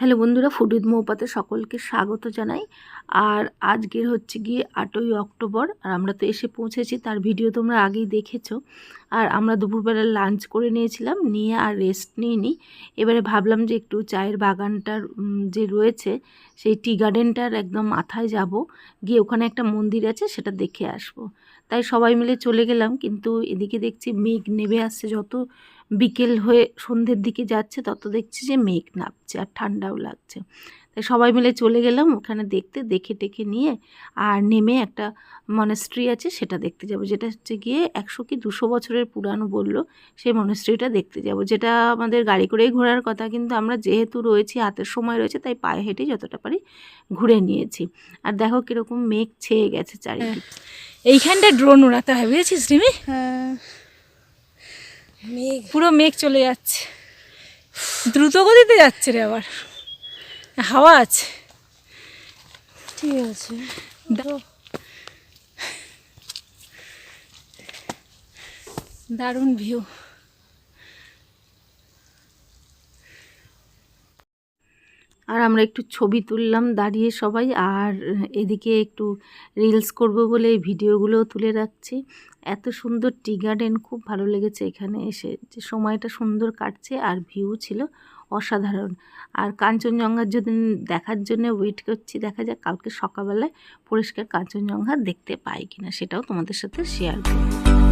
Hello বন্ধুরা ফুডিদ মৌপাতে সকলকে স্বাগত জানাই। আর আজকের হচ্ছে গিয়ে আটই অক্টোবর, আর আমরা তো এসে পৌঁছেছি, তার ভিডিও তোমরা আগেই দেখেছ। আর আমরা দুপুরবেলা লাঞ্চ করে নিয়েছিলাম, নিয়ে আর রেস্ট নিইনি। এবারে ভাবলাম যে একটু চায়ের বাগানটার যে রয়েছে, সেই টি গার্ডেনটার একদম মাথায় যাব। গিয়ে ওখানে একটা মন্দির আছে, সেটা দেখে আসব। তাই সবাই মিলে চলে গেলাম। কিন্তু এদিকে দেখছি মেঘ নেমে আসছে। যত বিকেল হয়ে সন্ধ্যের দিকে যাচ্ছে, তত দেখছি যে মেঘ নামছে আর ঠান্ডাও লাগছে। সবাই মিলে চলে গেলাম ওখানে দেখতে দেখে টেকে নিয়ে আর নেমে একটা মনেস্ট্রি আছে সেটা দেখতে যাব। যেটা হচ্ছে গিয়ে একশো কি দুশো বছরের পুরানো বলল সেই মনেস্ট্রিটা দেখতে যাব। যেটা আমাদের গাড়ি করেই ঘোরার কথা কিন্তু আমরা যেহেতু রয়েছি হাতের সময় রয়েছে তাই পায়ে হেঁটেই যতটা পারি ঘুরে নিয়েছি। আর দেখো কীরকম মেঘ ছেয়ে গেছে চারিদিকে। এইখানটা ড্রোন উড়াতে হয় বুঝেছিস রিমি? হ্যাঁ। মেঘ। পুরো মেঘ চলে যাচ্ছে। দ্রুত গতিতে যাচ্ছে রে আবার। হাওয়া আছে। ঠিক আছে। দারুণ ভিউ। আর আমরা একটু ছবি তুললাম দাঁড়িয়ে সবাই আর এদিকে একটু রিলস করব বলে এই ভিডিওগুলো তুলে রাখছি। এত সুন্দর টি গার্ডেন খুব ভালো লেগেছে এখানে এসে। যে সময়টা সুন্দর কাটছে আর ভিউ ছিল অসাধারণ। আর কাঞ্চনজঙ্ঘার যদি দেখার জন্য ওয়েট করছি, দেখা যাক কালকে সকালবেলায় পরিষ্কার কাঞ্চনজঙ্ঘা দেখতে পাই কিনা, সেটাও তোমাদের সাথে শেয়ার করব।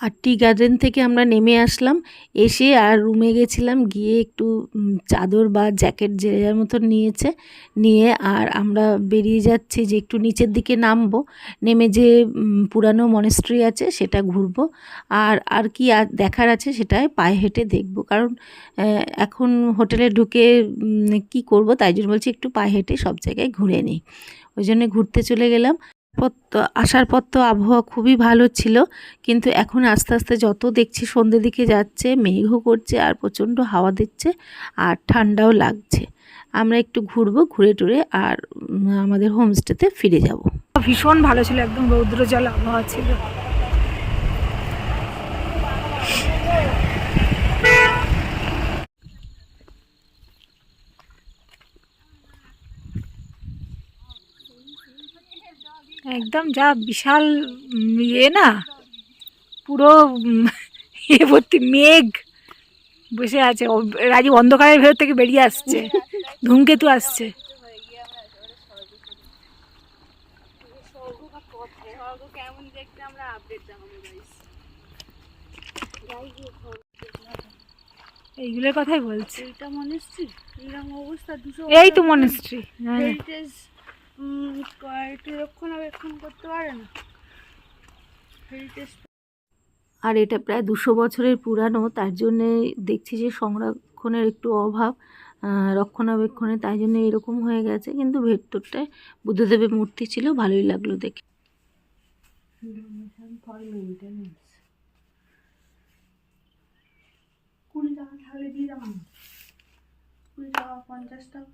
আর টি গার্ডেন থেকে আমরা নেমে আসলাম। এসে আর রুমে গেছিলাম, গিয়ে একটু চাদর বা জ্যাকেট যে যার মতন নিয়েছে, নিয়ে আর আমরা বেরিয়ে যাচ্ছি যে একটু নিচের দিকে নামবো। নেমে যে পুরানো মনেস্ট্রি আছে সেটা ঘুরবো। আর আর কি দেখার আছে সেটাই পায়ে হেঁটে দেখব। কারণ এখন হোটেলে ঢুকে কি করব? তাই জন্য বলছি একটু পায়ে হেঁটে সব জায়গায় ঘুরে নিই। ওই জন্য ঘুরতে চলে গেলাম। তো, আসার পর তো আবহাওয়া খুবই ভালো ছিল, কিন্তু এখন আস্তে আস্তে যত দেখছি সন্ধ্যের দিকে যাচ্ছে, মেঘও করছে আর প্রচণ্ড হাওয়া দিচ্ছে আর ঠান্ডাও লাগছে। আমরা একটু ঘুরবো, ঘুরে টুরে আর আমাদের হোমস্টেতে ফিরে যাব। ভীষণ ভালো ছিল, একদম রৌদ্র জল আবহাওয়া ছিল। একদম যা বিশাল ইয়ে না পুরো ইয়ে ভর্তি মেঘ বসে আছে। রাজীব অন্ধকারের ভেতর থেকে বেরিয়ে আসছে। ধূমকেতু আসছে। এইগুলোর কথাই বলছি। এই তো মনেস্ট্রি হ্যাঁ। একটু রক্ষণাবেক্ষণ করতে পারে না। হেরিটেজ আর এটা প্রায় দুশো বছরের পুরানো তার জন্যে দেখছি যে সংরক্ষণের একটু অভাব রক্ষণাবেক্ষণে তাই জন্য এরকম হয়ে গেছে। কিন্তু ভেতরটায় বুদ্ধদেবের মূর্তি ছিল ভালোই লাগল দেখে। কুড়ি টাকা থাকলে দিয়ে না। কুড়ি টাকা পঞ্চাশ টাকা।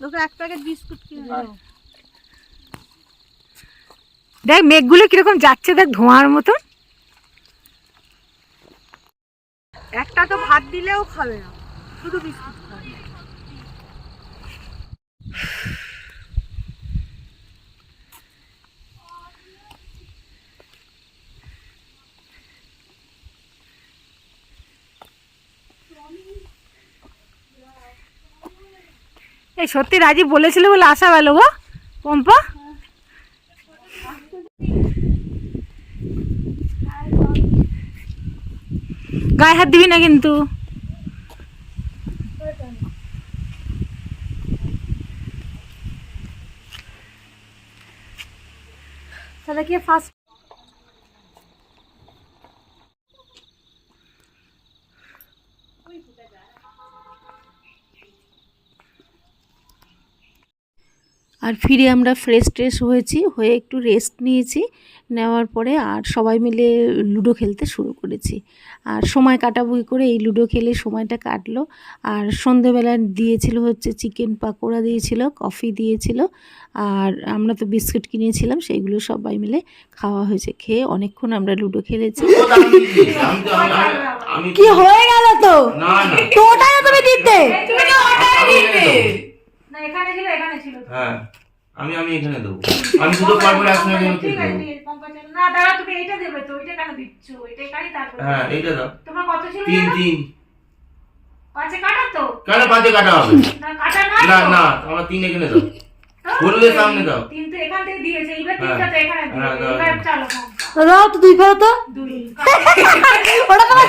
তোকে এক প্যাকেট বিস্কুট কিনে দাও দেখ মেঘগুলো কীরকম যাচ্ছে দেখ ধোঁয়ার মতন। একটা তো ভাত দিলেও খাবে না শুধু বিস্কুট। এই সত্যি রাজীব বলেছিল বলে আসা গেল গো, পম্পা। গায়ে হাত দিবি না কিন্তু। তাহলে কি ফার্স্ট আর ফিরে আমরা ফ্রেশ ট্রেশ হয়েছি হয়ে একটু রেস্ট নিয়েছি। নেওয়ার পরে আর সবাই মিলে লুডো খেলতে শুরু করেছি। আর সময় কাটাবুই করে এই লুডো খেলে সময়টা কাটলো। আর সন্ধেবেলা দিয়েছিল হচ্ছে চিকেন পাকোড়া দিয়েছিল কফি দিয়েছিল। আর আমরা তো বিস্কুট কিনেছিলাম সেইগুলো সবাই মিলে খাওয়া হয়েছে। খেয়ে অনেকক্ষণ আমরা লুডো খেলেছি। কি হয়ে গেল তো? না না। তো ওটাই তো তুমি দিতে। না এখানে ছিল এখানে ছিল। হ্যাঁ আমি আমি এখানে দেবো। আমি শুধু পারব একসঙ্গে দেবো ঠিক ঠিক আছে, পঙ্কজ না দাঁড়া তুমি এইটা দেবে তো ওইটা কেন দিচ্ছ? এখানেই তারপরে হ্যাঁ এইটা দাও। তোমার কত ছিল তিন? তিন। পাঁচে কাটা তো? কেন পাঁচে কাটা হবে? না কাটা না না না আমার তিন এখানে দাও। বললে সামনে দাও। তিন তো এখান থেকে দিয়েছে এইবার হ্যাঁ। তিনটা তো এখানে হ্যাঁ, দাও, এবার চালো পঙ্কজ। দাও তো দুই ফেরো তো দুই। ওটা তো আমার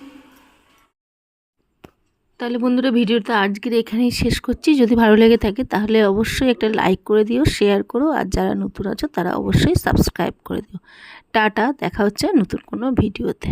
তাহলে বন্ধুরা ভিডিওটা আজকের এখানেই শেষ করছি। যদি ভালো লেগে থাকে তাহলে অবশ্যই একটা লাইক করে দিও শেয়ার করো আর যারা নতুন আছো তারা অবশ্যই সাবস্ক্রাইব করে দিও। টাটা, দেখা হচ্ছে নতুন কোনো ভিডিওতে।